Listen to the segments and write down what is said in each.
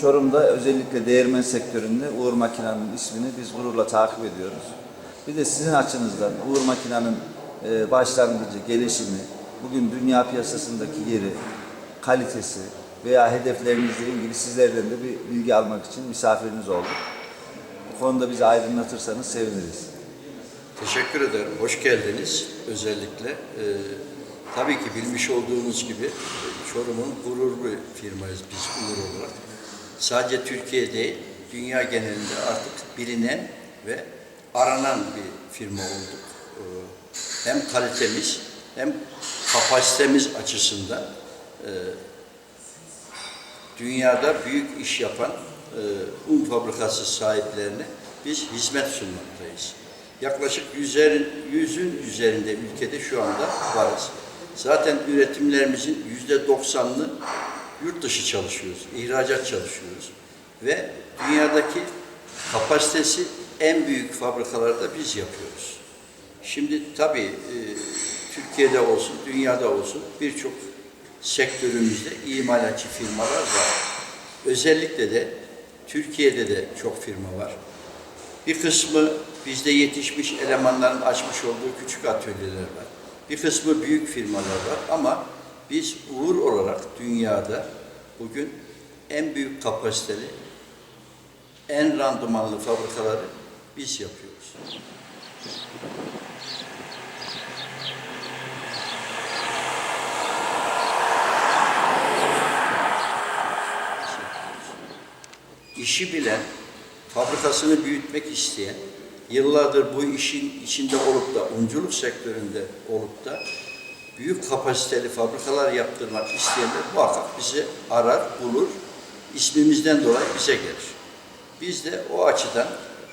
Çorum'da özellikle değirmen sektöründe Uğur Makina'nın ismini biz gururla takip ediyoruz. Bir de sizin açınızdan Uğur Makina'nın e, başlangıcı, gelişimi, bugün dünya piyasasındaki yeri, kalitesi veya hedeflerinizle ilgili sizlerden de bir bilgi almak için misafiriniz olduk. Bu konuda bizi aydınlatırsanız seviniriz. Teşekkür ederim. Hoş geldiniz özellikle. Ee, tabii ki bilmiş olduğunuz gibi Çorum'un gururlu firmayız biz Uğur olarak. Sadece Türkiye değil, dünya genelinde artık bilinen ve aranan bir firma olduk. Ee, hem kalitemiz hem kapasitemiz açısından e, dünyada büyük iş yapan e, un fabrikası sahiplerine biz hizmet sunmaktayız. Yaklaşık yüzerin, yüzün üzerinde ülkede şu anda varız. Zaten üretimlerimizin yüzde doksanını yurt dışı çalışıyoruz, ihracat çalışıyoruz. Ve dünyadaki kapasitesi en büyük fabrikalarda biz yapıyoruz. Şimdi tabii e, Türkiye'de olsun, dünyada olsun birçok sektörümüzde imalatçı firmalar var. Özellikle de Türkiye'de de çok firma var. Bir kısmı bizde yetişmiş elemanların açmış olduğu küçük atölyeler var. Bir kısmı büyük firmalar var ama biz Uğur olarak dünyada bugün en büyük kapasiteli, en randımanlı fabrikaları biz yapıyoruz. işi bilen, fabrikasını büyütmek isteyen, yıllardır bu işin içinde olup da, unculuk sektöründe olup da büyük kapasiteli fabrikalar yaptırmak isteyenler muhakkak bizi arar, bulur, ismimizden dolayı bize gelir. Biz de o açıdan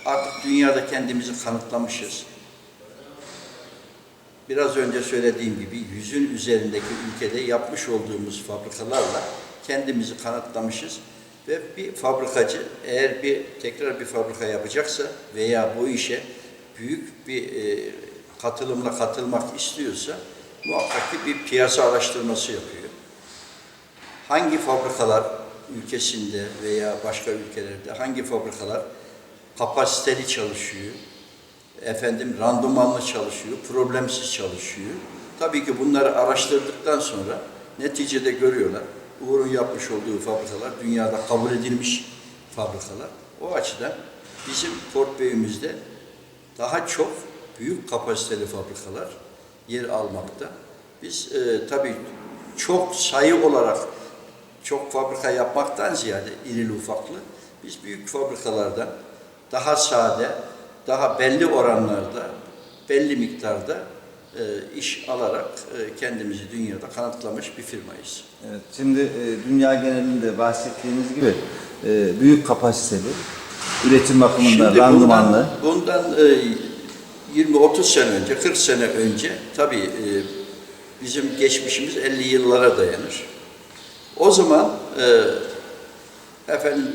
artık dünyada kendimizi kanıtlamışız. Biraz önce söylediğim gibi yüzün üzerindeki ülkede yapmış olduğumuz fabrikalarla kendimizi kanıtlamışız. Ve bir fabrikacı eğer bir tekrar bir fabrika yapacaksa veya bu işe büyük bir e, katılımla katılmak istiyorsa muhakkak ki bir piyasa araştırması yapıyor. Hangi fabrikalar ülkesinde veya başka ülkelerde hangi fabrikalar kapasiteli çalışıyor, efendim randımanlı çalışıyor, problemsiz çalışıyor. Tabii ki bunları araştırdıktan sonra neticede görüyorlar. Uğur'un yapmış olduğu fabrikalar dünyada kabul edilmiş fabrikalar. O açıdan bizim portföyümüzde daha çok büyük kapasiteli fabrikalar yer almakta. Biz e, tabii çok sayı olarak çok fabrika yapmaktan ziyade irili ufaklı biz büyük fabrikalardan daha sade, daha belli oranlarda, belli miktarda e, iş alarak e, kendimizi dünyada kanıtlamış bir firmayız. Evet, şimdi e, dünya genelinde bahsettiğiniz gibi e, büyük kapasiteli, üretim bakımından randımanlı. Bundan, bundan e, 20-30 sene önce, 40 sene önce tabii e, bizim geçmişimiz 50 yıllara dayanır. O zaman e, efendim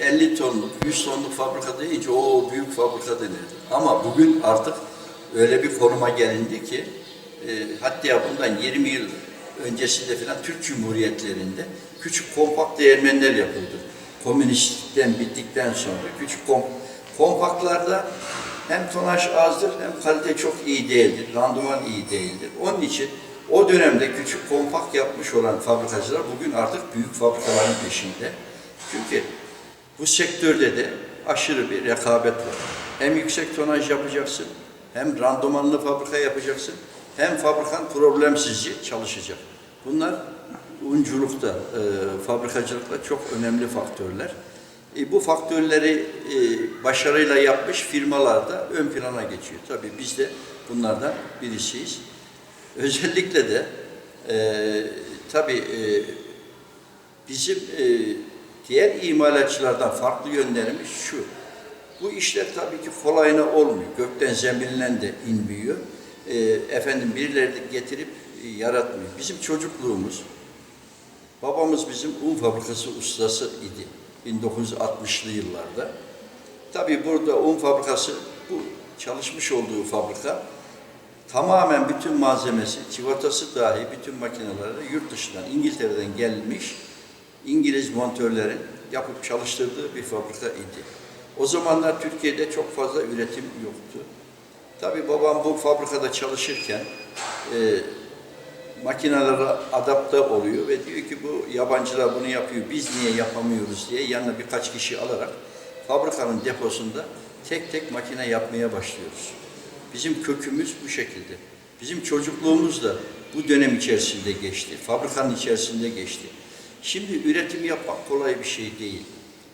e, 50 tonluk, 100 tonluk fabrika deyince o büyük fabrika denirdi. Ama bugün artık öyle bir konuma gelindi ki e, hatta bundan 20 yıl öncesinde filan Türk Cumhuriyetlerinde küçük kompakt değirmenler yapıldı. Komünistlikten bittikten sonra küçük kom kompaktlarda hem tonaj azdır hem kalite çok iyi değildir, randıman iyi değildir. Onun için o dönemde küçük kompakt yapmış olan fabrikacılar bugün artık büyük fabrikaların peşinde. Çünkü bu sektörde de aşırı bir rekabet var. Hem yüksek tonaj yapacaksın, hem randımanlı fabrika yapacaksın, hem fabrikan problemsizce çalışacak. Bunlar unculukta, e, fabrikacılıkta çok önemli faktörler. E, bu faktörleri e, başarıyla yapmış firmalar da ön plana geçiyor. Tabii biz de bunlardan birisiyiz. Özellikle de e, tabii e, bizim e, diğer imalatçılardan farklı yönlerimiz şu. Bu işler tabii ki kolayına olmuyor. Gökten zembilinden de inmiyor. E, efendim birileri de getirip e, yaratmıyor. Bizim çocukluğumuz, babamız bizim un fabrikası ustası idi. 1960'lı yıllarda. Tabii burada un fabrikası, bu çalışmış olduğu fabrika tamamen bütün malzemesi, civatası dahi bütün makineleri yurt dışından, İngiltere'den gelmiş İngiliz montörlerin yapıp çalıştırdığı bir fabrika idi. O zamanlar Türkiye'de çok fazla üretim yoktu. Tabii babam bu fabrikada çalışırken e, makinelere adapte oluyor ve diyor ki bu yabancılar bunu yapıyor, biz niye yapamıyoruz diye yanına birkaç kişi alarak fabrikanın deposunda tek tek makine yapmaya başlıyoruz. Bizim kökümüz bu şekilde. Bizim çocukluğumuz da bu dönem içerisinde geçti, fabrikanın içerisinde geçti. Şimdi üretim yapmak kolay bir şey değil.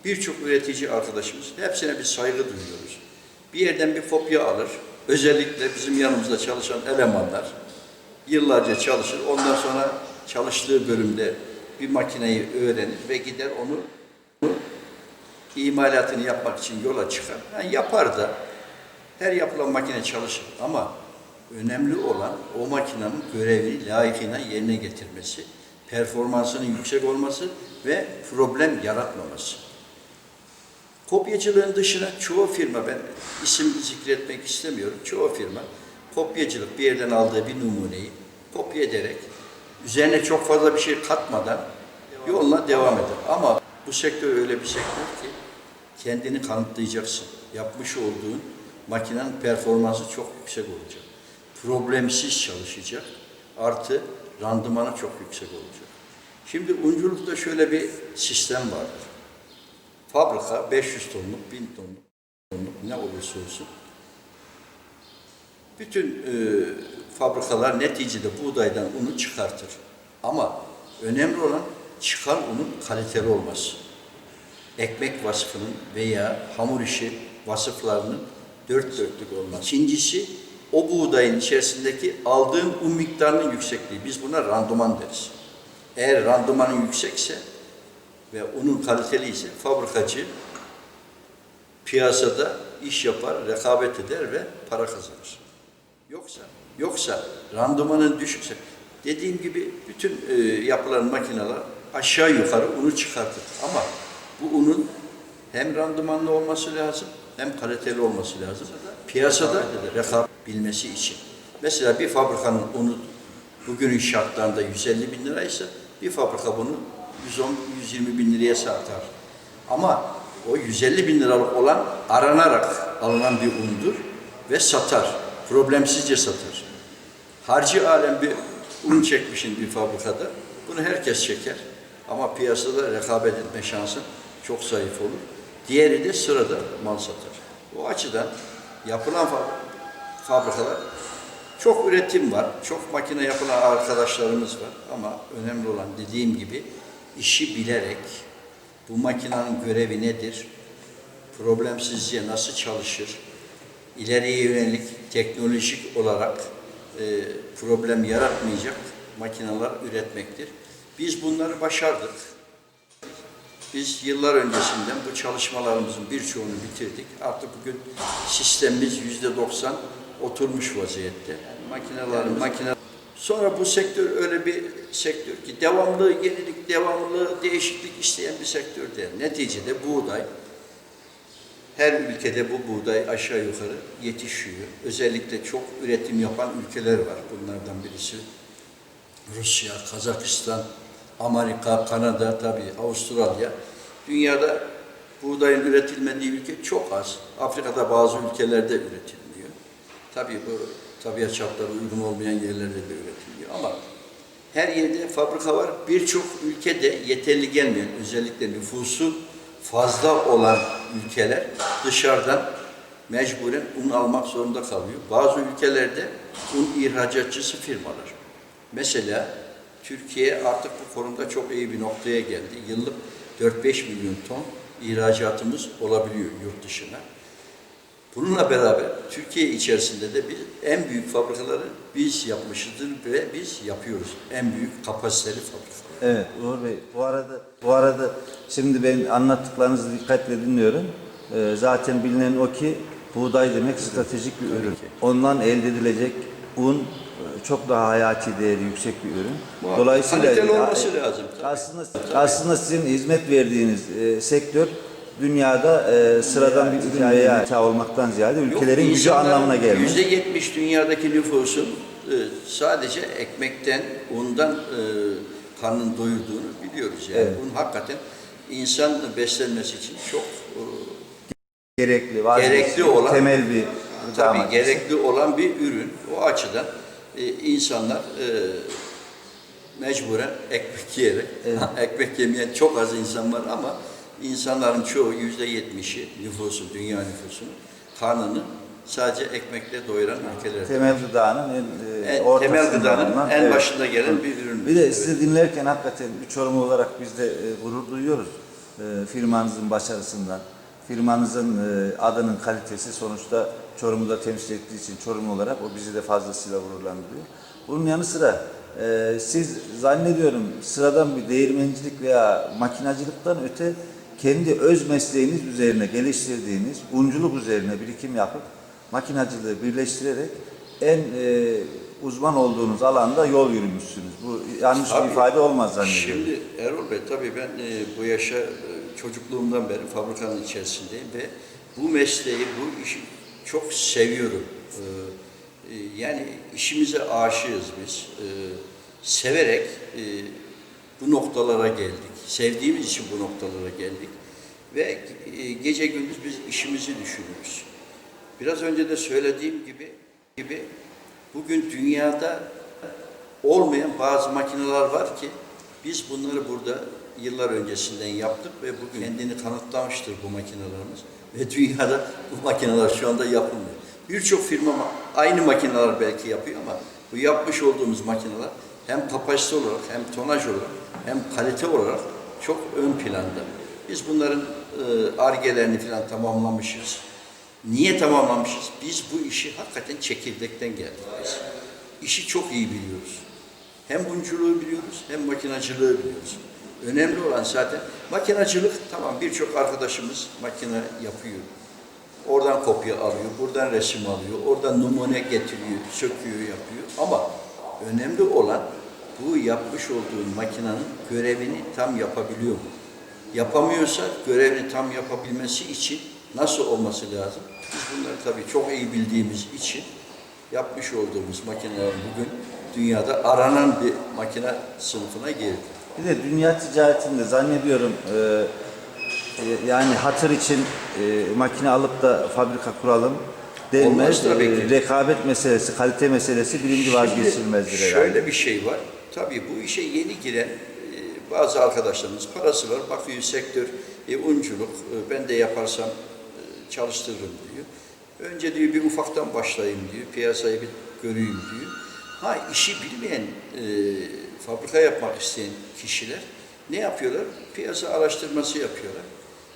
Birçok üretici arkadaşımız, hepsine bir saygı duyuyoruz. Bir yerden bir kopya alır, özellikle bizim yanımızda çalışan elemanlar, yıllarca çalışır. Ondan sonra çalıştığı bölümde bir makineyi öğrenir ve gider onu imalatını yapmak için yola çıkar. Yani yapar da her yapılan makine çalışır ama önemli olan o makinenin görevini layıkıyla yerine getirmesi, performansının yüksek olması ve problem yaratmaması. Kopyacılığın dışına çoğu firma, ben isim zikretmek istemiyorum, çoğu firma kopyacılık bir yerden aldığı bir numuneyi kopya ederek, üzerine çok fazla bir şey katmadan yoluna devam eder. Ama bu sektör öyle bir sektör ki kendini kanıtlayacaksın. Yapmış olduğun makinenin performansı çok yüksek olacak. Problemsiz çalışacak. Artı randımanı çok yüksek olacak. Şimdi unculukta şöyle bir sistem vardır. Fabrika 500 tonluk, 1000 tonluk, tonluk ne olursa olsun. Bütün e, fabrikalar neticede buğdaydan unu çıkartır. Ama önemli olan çıkan unun kaliteli olması. Ekmek vasfının veya hamur işi vasıflarının dört dörtlük olması. İkincisi o buğdayın içerisindeki aldığın un miktarının yüksekliği. Biz buna randıman deriz. Eğer randımanın yüksekse ve unun kaliteli ise fabrikacı piyasada iş yapar, rekabet eder ve para kazanır. Yoksa yoksa randımanın düşükse dediğim gibi bütün e, yapılan makineler aşağı yukarı unu çıkartır. Ama bu unun hem randımanlı olması lazım hem kaliteli olması lazım. Piyasada rekabet bilmesi için. Mesela bir fabrikanın unu bugünün şartlarında 150 bin liraysa bir fabrika bunu 110-120 bin liraya satar. Ama o 150 bin liralık olan aranarak alınan bir undur ve satar. Problemsizce satar. Harcı alem bir un çekmişin bir fabrikada. Bunu herkes çeker. Ama piyasada rekabet etme şansı çok zayıf olur. Diğeri de sırada mal satar. O açıdan yapılan fa- fabrikalar çok üretim var, çok makine yapılan arkadaşlarımız var ama önemli olan dediğim gibi işi bilerek bu makinenin görevi nedir, problemsizce nasıl çalışır, ileriye yönelik teknolojik olarak e, problem yaratmayacak makineler üretmektir. Biz bunları başardık. Biz yıllar öncesinden bu çalışmalarımızın birçoğunu bitirdik. Artık bugün sistemimiz yüzde doksan oturmuş vaziyette. Makinelerin makine Sonra bu sektör öyle bir sektör ki devamlı yenilik, devamlı değişiklik isteyen bir sektör değil. Neticede buğday her ülkede bu buğday aşağı yukarı yetişiyor. Özellikle çok üretim yapan ülkeler var. Bunlardan birisi Rusya, Kazakistan, Amerika, Kanada, tabii Avustralya. Dünyada buğdayın üretilmediği ülke çok az. Afrika'da bazı ülkelerde üretilmiyor. Tabii bu tabiat şartları uygun olmayan yerlerde de üretiliyor ama her yerde fabrika var. Birçok ülkede yeterli gelmeyen, özellikle nüfusu fazla olan ülkeler dışarıdan mecburen un almak zorunda kalıyor. Bazı ülkelerde un ihracatçısı firmalar. Mesela Türkiye artık bu konuda çok iyi bir noktaya geldi. Yıllık 4-5 milyon ton ihracatımız olabiliyor yurt dışına. Bununla beraber Türkiye içerisinde de bir en büyük fabrikaları biz yapmışızdır ve biz yapıyoruz. En büyük kapasiteli fabrika. Evet Uğur Bey bu arada bu arada şimdi ben anlattıklarınızı dikkatle dinliyorum. Ee, zaten bilinen o ki buğday demek stratejik bir ürün. Ondan elde edilecek un e, çok daha hayati değeri yüksek bir ürün. Dolayısıyla Kaliteli olması lazım, tabii. Aslında aslında sizin hizmet verdiğiniz e, sektör dünyada e, sıradan bir veya ithal olmaktan ziyade ülkelerin gücü anlamına gelmiş. Yüzde yetmiş dünyadaki nüfusun e, sadece ekmekten, undan e, karnını doyurduğunu biliyoruz. Yani Evet. bunun hakikaten insan beslenmesi için çok e, Gerekli, Gerekli olan- temel bir tabii gerekli olan bir ürün. O açıdan e, insanlar e, mecburen ekmek yiyerek, Evet. ekmek yemeyen çok az insan var ama insanların çoğu yüzde yetmişi nüfusu, dünya nüfusunun karnını sadece ekmekle doyuran ülkeler. Temel gıdanın en, e, En- temel gıdanın en evet. başında gelen bir ürün. Bir de Evet. sizi dinlerken hakikaten bir Çorumlu olarak biz de e, gurur duyuyoruz. E, firmanızın başarısından. Firmanızın e, adının kalitesi sonuçta Çorum'u da temsil ettiği için Çorumlu olarak o bizi de fazlasıyla gururlandırıyor. Bunun yanı sıra e, siz zannediyorum sıradan bir değirmencilik veya makinacılıktan öte kendi öz mesleğiniz üzerine geliştirdiğiniz unculuk üzerine birikim yapıp makinacılığı birleştirerek en e, uzman olduğunuz alanda yol yürümüşsünüz. Bu yanlış Tabii. bir ifade olmaz zannediyorum. Şimdi Erol Bey tabii ben e, bu yaşa e, çocukluğumdan beri fabrikanın içerisindeyim ve bu mesleği, bu işi çok seviyorum. E, e, yani işimize aşığız biz. E, severek e, bu noktalara geldik. Sevdiğimiz için bu noktalara geldik. Ve e, gece gündüz biz işimizi düşünürüz. Biraz önce de söylediğim gibi gibi bugün dünyada olmayan bazı makineler var ki biz bunları burada yıllar öncesinden yaptık ve bugün kendini kanıtlamıştır bu makinelerimiz. Ve dünyada bu makineler şu anda yapılmıyor. Birçok firma ma- aynı makineler belki yapıyor ama bu yapmış olduğumuz makineler hem kapasite olarak hem tonaj olarak hem kalite olarak çok ön planda. Biz bunların e, argelerini falan tamamlamışız. Niye tamamlamışız? Biz bu işi hakikaten çekirdekten geldik biz. İşi çok iyi biliyoruz. Hem bunculuğu biliyoruz hem makinacılığı biliyoruz. Önemli olan zaten makinacılık tamam birçok arkadaşımız makine yapıyor. Oradan kopya alıyor, buradan resim alıyor, oradan numune getiriyor, söküyor, yapıyor. Ama önemli olan bu yapmış olduğun makinenin görevini tam yapabiliyor mu? Yapamıyorsa görevini tam yapabilmesi için nasıl olması lazım? Biz bunları tabii çok iyi bildiğimiz için yapmış olduğumuz makineler bugün dünyada aranan bir makine sınıfına girdi. Bir de dünya ticaretinde zannediyorum e, e, yani hatır için e, makine alıp da fabrika kuralım denmez. Olmaz E, rekabet meselesi, kalite meselesi birinci vazgeçilmezdir herhalde. Şöyle bir şey var. Tabii bu işe yeni giren e, bazı arkadaşlarımız parası var. Bakıyor sektör, e, unculuk, e, ben de yaparsam çalıştırırım diyor. Önce diyor bir ufaktan başlayayım diyor. Piyasayı bir göreyim diyor. Ha işi bilmeyen, e, fabrika yapmak isteyen kişiler ne yapıyorlar? Piyasa araştırması yapıyorlar.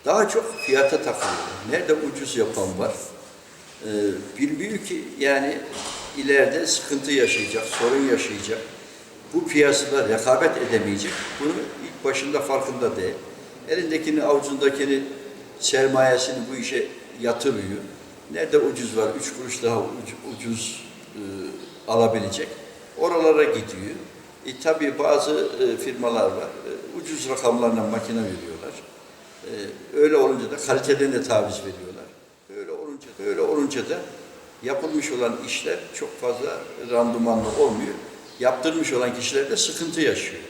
Daha çok fiyata takılıyorlar. Nerede ucuz yapan var? Ee, bilmiyor ki yani ileride sıkıntı yaşayacak, sorun yaşayacak. Bu piyasada rekabet edemeyecek. Bunu ilk başında farkında değil. Elindekini, avucundakini, sermayesini bu işe yatırıyor. Nerede ucuz var, üç kuruş daha uc- ucuz e, alabilecek. Oralara gidiyor. E, tabii bazı e, firmalar var. E, ucuz rakamlarla makine veriyorlar. E, öyle olunca da kaliteden de taviz veriyorlar. Öyle olunca öyle olunca da yapılmış olan işler çok fazla randımanlı olmuyor. Yaptırmış olan kişiler de sıkıntı yaşıyor.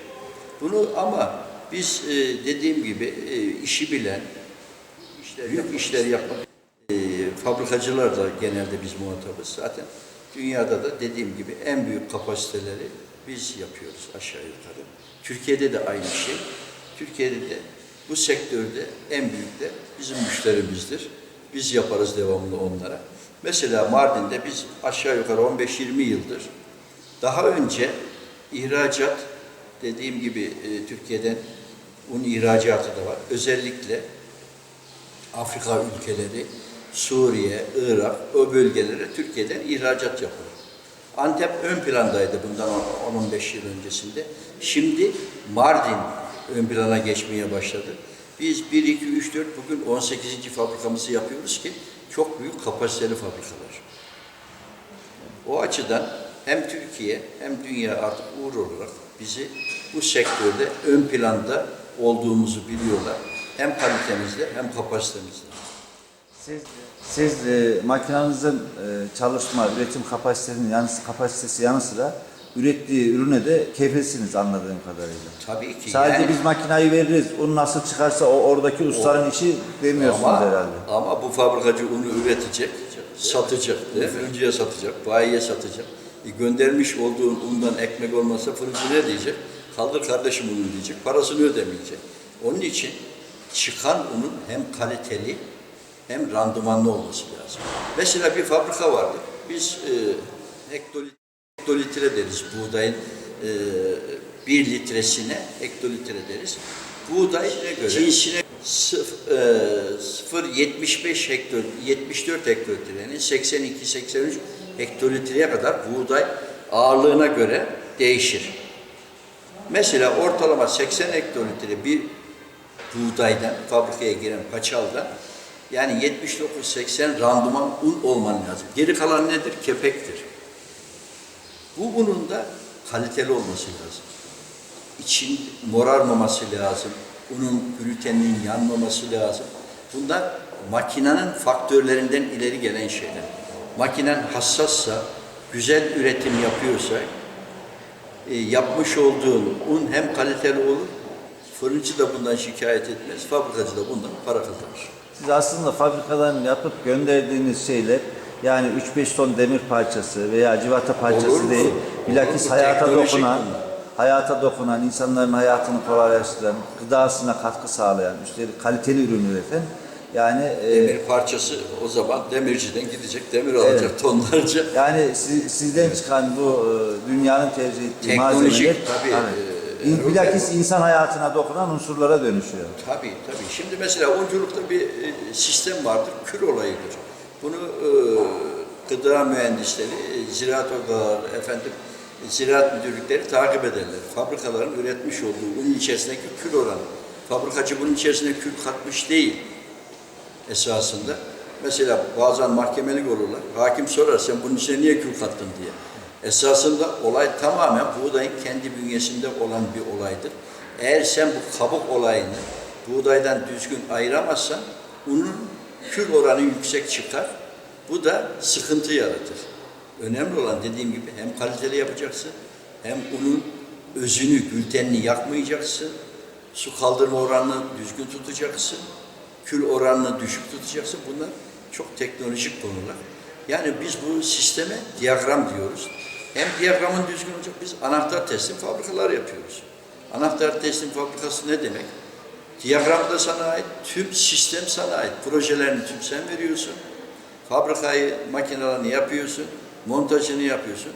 Bunu ama biz e, dediğim gibi e, işi bilen, işler, büyük işler yapan e, fabrikacılar da genelde biz muhatabız. Zaten dünyada da dediğim gibi en büyük kapasiteleri biz yapıyoruz aşağı yukarı. Türkiye'de de aynı şey. Türkiye'de de bu sektörde en büyük de bizim müşterimizdir. Biz yaparız devamlı onlara. Mesela Mardin'de biz aşağı yukarı 15-20 yıldır daha önce ihracat dediğim gibi e, Türkiye'den un ihracatı da var. Özellikle Afrika ülkeleri, Suriye, Irak, o bölgelere Türkiye'den ihracat yapılır. Antep ön plandaydı bundan 10-15 yıl öncesinde. Şimdi Mardin ön plana geçmeye başladı. Biz 1, 2, 3, 4 bugün 18. fabrikamızı yapıyoruz ki çok büyük kapasiteli fabrikalar. O açıdan hem Türkiye hem dünya artık uğur olarak bizi bu sektörde ön planda olduğumuzu biliyorlar. Hem kalitemizle hem kapasitemizle. Siz, siz e, makinenizin e, çalışma, üretim kapasitesinin yanı, kapasitesi yanı sıra ürettiği ürüne de kefilsiniz anladığım kadarıyla. Tabii ki. Sadece yani- biz makinayı veririz. Un nasıl çıkarsa o oradaki ustanın işi demiyorsunuz ama, herhalde. Ama bu fabrikacı unu üretecek, satacak, değil mi? Fırıncıya satacak, bayiye satacak. E, göndermiş olduğun undan ekmek olmasa fırıncı ne diyecek? Kaldır kardeşim unu diyecek, parasını ödemeyecek. Onun için çıkan unun hem kaliteli hem randımanlı olması lazım. Mesela bir fabrika vardı. Biz e, hektolitre, hektolitre deriz buğdayın e, bir litresine hektolitre deriz. Buğday göre cinsine sıf- e, 0.75 hektol, 74 hektolitrenin 82-83 hektolitreye kadar buğday ağırlığına göre değişir. Mesela ortalama 80 hektolitre bir buğdaydan, fabrikaya giren paçaldan yani 79-80 randıman un olman lazım. Geri kalan nedir? Kepektir. Bu unun da kaliteli olması lazım. İçin morarmaması lazım. Unun gluteninin yanmaması lazım. Bunlar makinenin faktörlerinden ileri gelen şeyler. Makinen hassassa, güzel üretim yapıyorsa, e, yapmış olduğun un hem kaliteli olur, fırıncı da bundan şikayet etmez, fabrikacı da bundan para kazanır. Siz aslında fabrikadan yapıp gönderdiğiniz şeyler yani 3-5 ton demir parçası veya civata parçası Olur mu? değil, bilakis Olur mu? hayata Teknolojik dokunan, bunlar. hayata dokunan, insanların hayatını kolaylaştıran, gıdasına katkı sağlayan, üstelik kaliteli ürün üreten yani e, Demir parçası o zaman demirciden gidecek, demir alacak tonlarca. yani si- sizden çıkan bu e, dünyanın tercih ettiği Teknolojik, malzemeler tabii, hani, e, bilakis insan hayatına dokunan unsurlara dönüşüyor. Tabii tabii. Şimdi mesela unculukta bir e, sistem vardır, kül olayıdır. Bunu e, gıda mühendisleri, e, ziraat odaları, efendim ziraat müdürlükleri takip ederler. Fabrikaların üretmiş olduğu unun içerisindeki kül oranı. Fabrikacı bunun içerisine kül katmış değil esasında. Mesela bazen mahkemelik olurlar. Hakim sorar sen bunun içine niye kül kattın diye. Esasında olay tamamen buğdayın kendi bünyesinde olan bir olaydır. Eğer sen bu kabuk olayını buğdaydan düzgün ayıramazsan unun kül oranı yüksek çıkar. Bu da sıkıntı yaratır. Önemli olan dediğim gibi hem kaliteli yapacaksın hem unun özünü, gültenini yakmayacaksın. Su kaldırma oranını düzgün tutacaksın kül oranını düşük tutacaksın. Bunlar çok teknolojik konular. Yani biz bu sisteme diyagram diyoruz. Hem diyagramın düzgün olacak, biz anahtar teslim fabrikalar yapıyoruz. Anahtar teslim fabrikası ne demek? Diyagram da sana ait, tüm sistem sana ait. Projelerini tüm sen veriyorsun. Fabrikayı, makinelerini yapıyorsun, montajını yapıyorsun.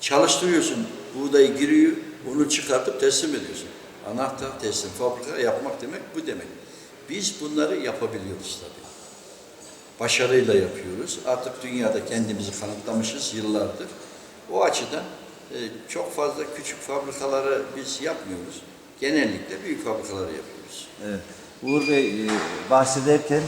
Çalıştırıyorsun, buğdayı giriyor, onu çıkartıp teslim ediyorsun. Anahtar teslim fabrika yapmak demek bu demek. Biz bunları yapabiliyoruz tabii. Başarıyla yapıyoruz. Artık dünyada kendimizi kanıtlamışız yıllardır. O açıdan e, çok fazla küçük fabrikaları biz yapmıyoruz. Genellikle büyük fabrikaları yapıyoruz. Evet. Uğur Bey e, bahsederken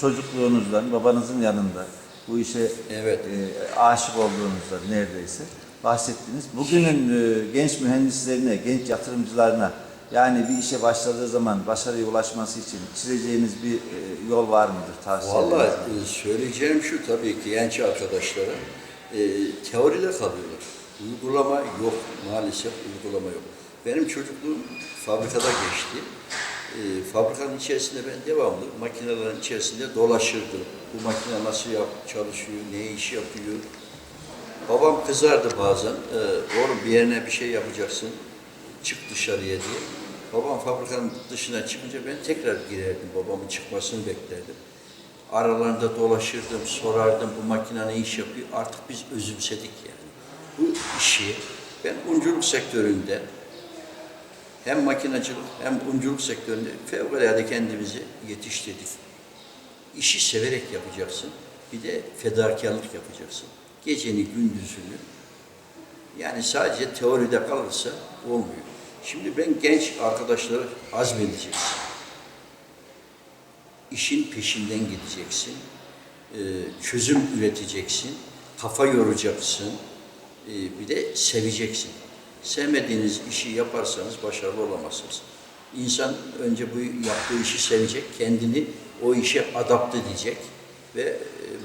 çocukluğunuzdan, babanızın yanında bu işe Evet. e, aşık olduğunuzdan neredeyse bahsettiniz. Bugünün e, genç mühendislerine, genç yatırımcılarına yani bir işe başladığı zaman başarıya ulaşması için çizeceğiniz bir e, yol var mıdır tavsiye Vallahi e, söyleyeceğim şu tabii ki genç arkadaşlara e, teoride kalıyorlar. Uygulama yok maalesef uygulama yok. Benim çocukluğum fabrikada geçti. E, fabrikanın içerisinde ben devamlı makinelerin içerisinde dolaşırdım. Bu makine nasıl yap, çalışıyor, ne iş yapıyor. Babam kızardı bazen. E, oğlum bir yerine bir şey yapacaksın. Çık dışarıya diye. Babam fabrikanın dışına çıkınca ben tekrar girerdim. Babamın çıkmasını beklerdim. Aralarında dolaşırdım, sorardım bu makine ne iş yapıyor. Artık biz özümsedik yani. Bu işi ben unculuk sektöründe hem makinacılık hem unculuk sektöründe fevkalade kendimizi yetiştirdik. İşi severek yapacaksın. Bir de fedakarlık yapacaksın. Geceni gündüzünü yani sadece teoride kalırsa olmuyor. Şimdi ben genç arkadaşlara azmedeceksin. İşin peşinden gideceksin. Ee, çözüm üreteceksin. Kafa yoracaksın. Ee, bir de seveceksin. Sevmediğiniz işi yaparsanız başarılı olamazsınız. İnsan önce bu yaptığı işi sevecek, kendini o işe adapte edecek ve e,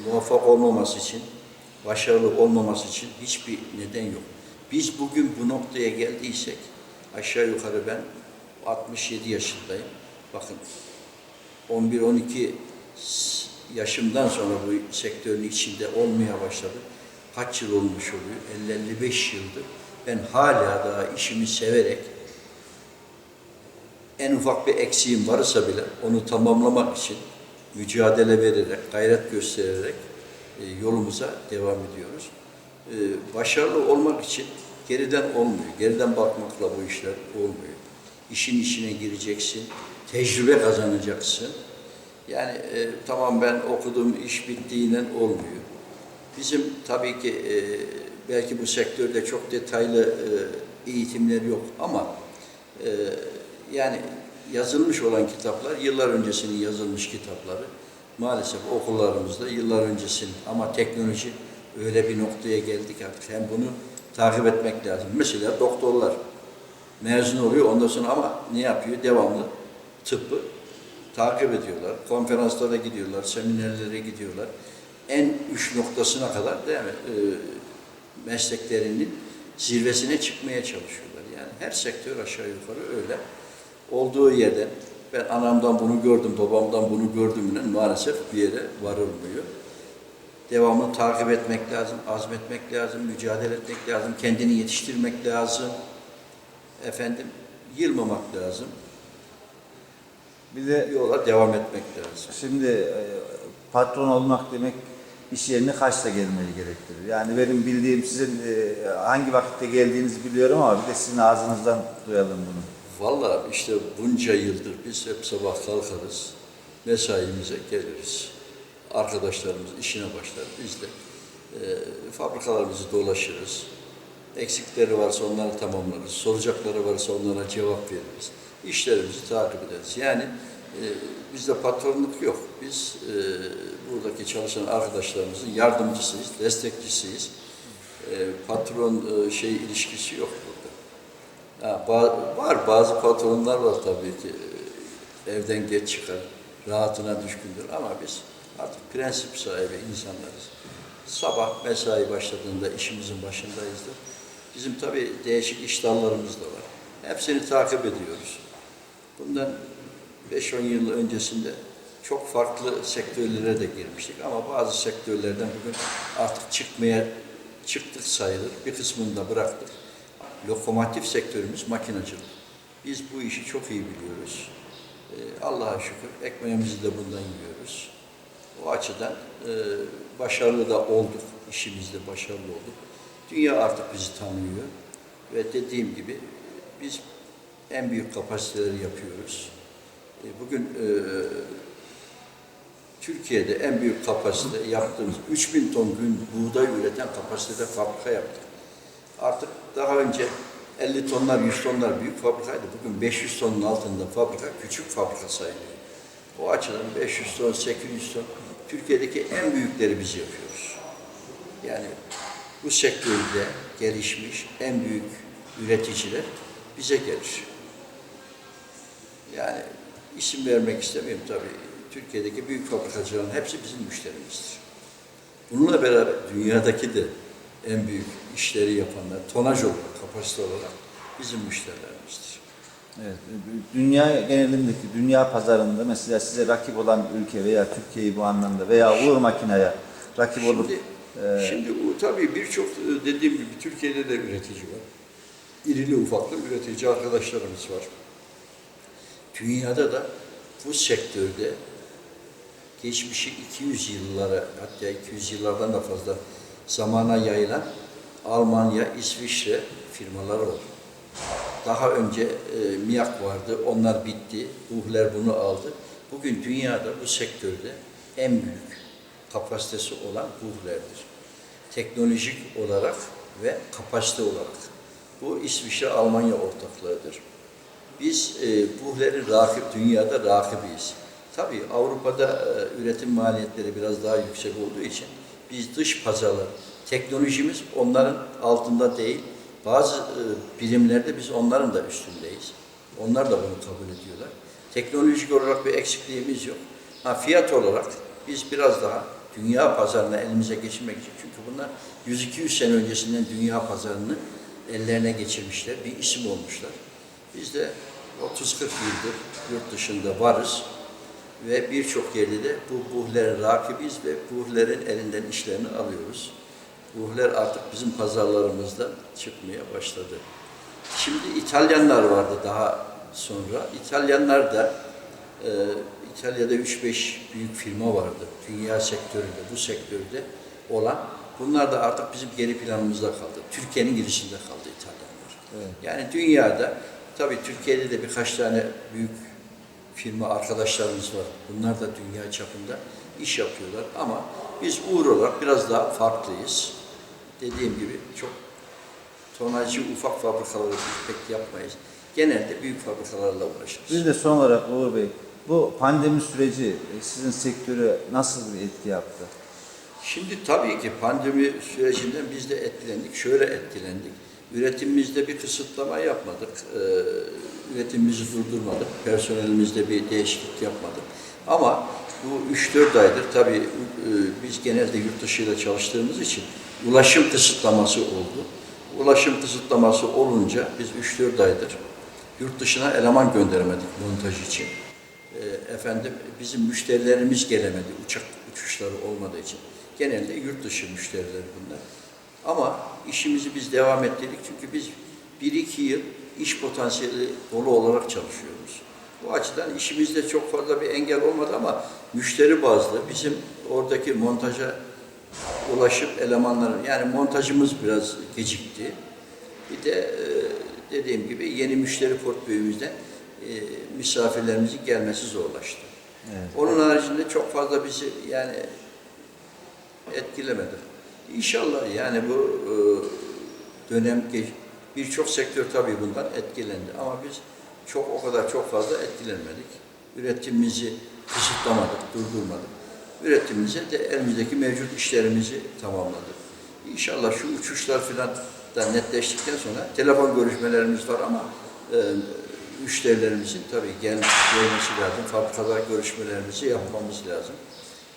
muvaffak olmaması için, başarılı olmaması için hiçbir neden yok. Biz bugün bu noktaya geldiysek aşağı yukarı ben 67 yaşındayım. Bakın 11-12 s- yaşımdan sonra bu sektörün içinde olmaya başladı. Kaç yıl olmuş oluyor? 50-55 yıldır. Ben hala daha işimi severek en ufak bir eksiğim varsa bile onu tamamlamak için mücadele vererek, gayret göstererek e, yolumuza devam ediyoruz. E, başarılı olmak için geriden olmuyor. Geriden bakmakla bu işler olmuyor. İşin içine gireceksin, tecrübe kazanacaksın. Yani e, tamam ben okudum, iş bittiğiyle olmuyor. Bizim tabii ki e, belki bu sektörde çok detaylı e, eğitimler yok ama e, yani yazılmış olan kitaplar, yıllar öncesinin yazılmış kitapları maalesef okullarımızda yıllar öncesinin ama teknoloji öyle bir noktaya geldik artık. Hem bunu takip etmek lazım. Mesela doktorlar mezun oluyor ondan sonra ama ne yapıyor? Devamlı tıbbı takip ediyorlar. Konferanslara gidiyorlar, seminerlere gidiyorlar. En üç noktasına kadar değil mi? Ee, mesleklerinin zirvesine çıkmaya çalışıyorlar. Yani her sektör aşağı yukarı öyle. Olduğu yerden ben anamdan bunu gördüm, babamdan bunu gördüm maalesef bir yere varılmıyor. Devamlı takip etmek lazım, azmetmek lazım, mücadele etmek lazım, kendini yetiştirmek lazım. Efendim, yılmamak lazım. Bir de Yola devam etmek lazım. Şimdi e, patron olmak demek iş yerine kaçta gelmeyi gerektirir. Yani benim bildiğim sizin e, hangi vakitte geldiğinizi biliyorum ama bir de sizin ağzınızdan duyalım bunu. Vallahi işte bunca yıldır biz hep sabah kalkarız, mesaimize geliriz. Arkadaşlarımız işine başlar, biz de e, fabrikalarımızı dolaşırız. Eksikleri varsa onları tamamlarız, soracakları varsa onlara cevap veririz. İşlerimizi takip ederiz. Yani e, bizde patronluk yok. Biz e, buradaki çalışan arkadaşlarımızın yardımcısıyız, destekçisiyiz. E, patron e, şey ilişkisi yok burada. Ha, ba- var bazı patronlar var tabii ki evden geç çıkar, rahatına düşkündür ama biz artık prensip sahibi insanlarız. Sabah mesai başladığında işimizin başındayızdır. Bizim tabii değişik iş dallarımız da var. Hepsini takip ediyoruz. Bundan 5-10 yıl öncesinde çok farklı sektörlere de girmiştik ama bazı sektörlerden bugün artık çıkmaya çıktık sayılır. Bir kısmını da bıraktık. Lokomotif sektörümüz makinacılık. Biz bu işi çok iyi biliyoruz. Ee, Allah'a şükür ekmeğimizi de bundan yiyoruz. O açıdan e, başarılı da olduk. İşimizde başarılı olduk. Dünya artık bizi tanıyor. Ve dediğim gibi biz en büyük kapasiteleri yapıyoruz. E, Bugün e, Türkiye'de en büyük kapasite yaptığımız 3000 ton gün buğday üreten kapasitede fabrika yaptık. Artık daha önce 50 tonlar, 100 tonlar büyük fabrikaydı. Bugün 500 tonun altında fabrika, küçük fabrika sayılıyor. O açıdan 500 ton, 800 ton Türkiye'deki en büyükleri biz yapıyoruz. Yani bu sektörde gelişmiş en büyük üreticiler bize gelir. Yani isim vermek istemiyorum tabii. Türkiye'deki büyük fabrikacıların hepsi bizim müşterimizdir. Bununla beraber dünyadaki de en büyük işleri yapanlar tonaj olarak, kapasite olarak bizim müşterilerimizdir. Evet, dünya genelindeki dünya pazarında mesela size rakip olan ülke veya Türkiye'yi bu anlamda veya Uğur Makina'ya rakip olup Şimdi, e, şimdi bu tabii birçok e, dediğim gibi Türkiye'de de üretici var. İrili ufaklı üretici arkadaşlarımız var. Dünyada da bu sektörde geçmişi 200 yıllara hatta 200 yıllardan da fazla zamana yayılan Almanya, İsviçre firmalar var. Daha önce e, MİAK vardı, onlar bitti. Uhler bunu aldı. Bugün dünyada bu sektörde en büyük kapasitesi olan Uhler'dir. Teknolojik olarak ve kapasite olarak. Bu İsviçre, Almanya ortaklığıdır. Biz e, Buhler'in rakip, dünyada rakibiyiz. Tabii Avrupa'da e, üretim maliyetleri biraz daha yüksek olduğu için biz dış pazarlar, teknolojimiz onların altında değil. Bazı e, birimlerde biz onların da üstündeyiz. Onlar da bunu kabul ediyorlar. Teknolojik olarak bir eksikliğimiz yok. Ha, fiyat olarak biz biraz daha dünya pazarına elimize geçirmek için çünkü bunlar 100-200 sene öncesinden dünya pazarını ellerine geçirmişler, bir isim olmuşlar. Biz de 30-40 yıldır yurt dışında varız ve birçok yerde de bu buhlerin rakibiyiz ve buhlerin elinden işlerini alıyoruz. Buhler artık bizim pazarlarımızda çıkmaya başladı. Şimdi İtalyanlar vardı daha sonra. İtalyanlar da e, İtalya'da 3-5 büyük firma vardı. Dünya sektöründe, bu sektörde olan. Bunlar da artık bizim geri planımızda kaldı. Türkiye'nin girişinde kaldı İtalyanlar. Yani dünyada, tabii Türkiye'de de birkaç tane büyük firma arkadaşlarımız var. Bunlar da dünya çapında iş yapıyorlar ama biz Uğur olarak biraz daha farklıyız. Dediğim gibi çok tonajcı ufak fabrikaları pek yapmayız. Genelde büyük fabrikalarla uğraşırız. Bir de son olarak Uğur Bey, bu pandemi süreci e, sizin sektörü nasıl bir etki yaptı? Şimdi tabii ki pandemi sürecinden biz de etkilendik. Şöyle etkilendik. Üretimimizde bir kısıtlama yapmadık. Ee, üretimimizi durdurmadık. Personelimizde bir değişiklik yapmadık. Ama bu 3-4 aydır tabii e, biz genelde yurt dışıyla çalıştığımız için ulaşım kısıtlaması oldu. Ulaşım kısıtlaması olunca biz 3-4 aydır yurt dışına eleman gönderemedik montaj için. Ee, efendim bizim müşterilerimiz gelemedi uçak uçuşları olmadığı için. Genelde yurt dışı müşteriler bunlar. Ama işimizi biz devam ettirdik çünkü biz 1-2 yıl iş potansiyeli dolu olarak çalışıyoruz. Bu açıdan işimizde çok fazla bir engel olmadı ama müşteri bazlı bizim oradaki montaja ulaşıp elemanların yani montajımız biraz gecikti. Bir de e, dediğim gibi yeni müşteri portföyümüzden e, misafirlerimizin gelmesi zorlaştı. Evet. Onun haricinde çok fazla bizi yani etkilemedi. İnşallah yani bu e, dönem birçok sektör tabii bundan etkilendi ama biz çok o kadar çok fazla etkilenmedik. Üretimimizi kısıtlamadık, durdurmadık. Üretimimize de elimizdeki mevcut işlerimizi tamamladık. İnşallah şu uçuşlar filan da netleştikten sonra telefon görüşmelerimiz var ama e, müşterilerimizin tabii gel, gelmesi lazım. Fabrikalar görüşmelerimizi yapmamız lazım.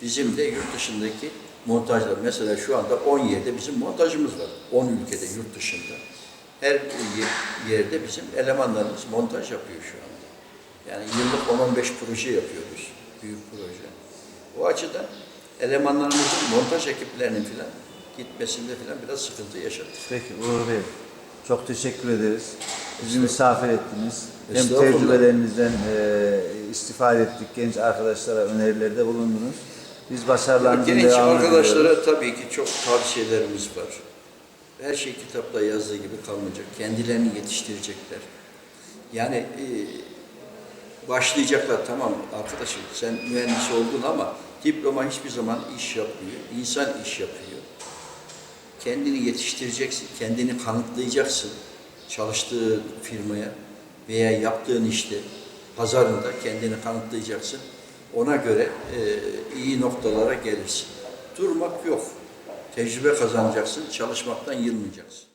Bizim de yurt dışındaki montajlar, mesela şu anda 10 yerde bizim montajımız var. 10 ülkede yurt dışında. Her ye- yerde bizim elemanlarımız montaj yapıyor şu anda. Yani yıllık 10-15 proje yapıyoruz. O açıdan elemanlarımızın montaj ekiplerinin filan gitmesinde filan biraz sıkıntı yaşadık. Peki Uğur Bey, çok teşekkür ederiz. Bizi misafir ettiniz. Hem tecrübelerinizden e, istifade ettik, genç arkadaşlara önerilerde bulundunuz. Biz başarılarınızın Genç devamını arkadaşlara diliyoruz. tabii ki çok tavsiyelerimiz var. Her şey kitapta yazdığı gibi kalmayacak. Kendilerini yetiştirecekler. Yani e, başlayacaklar tamam arkadaşım sen mühendis oldun ama diploma hiçbir zaman iş yapmıyor. İnsan iş yapıyor. Kendini yetiştireceksin, kendini kanıtlayacaksın çalıştığı firmaya veya yaptığın işte pazarında kendini kanıtlayacaksın. Ona göre e, iyi noktalara gelirsin. Durmak yok. Tecrübe kazanacaksın, çalışmaktan yılmayacaksın.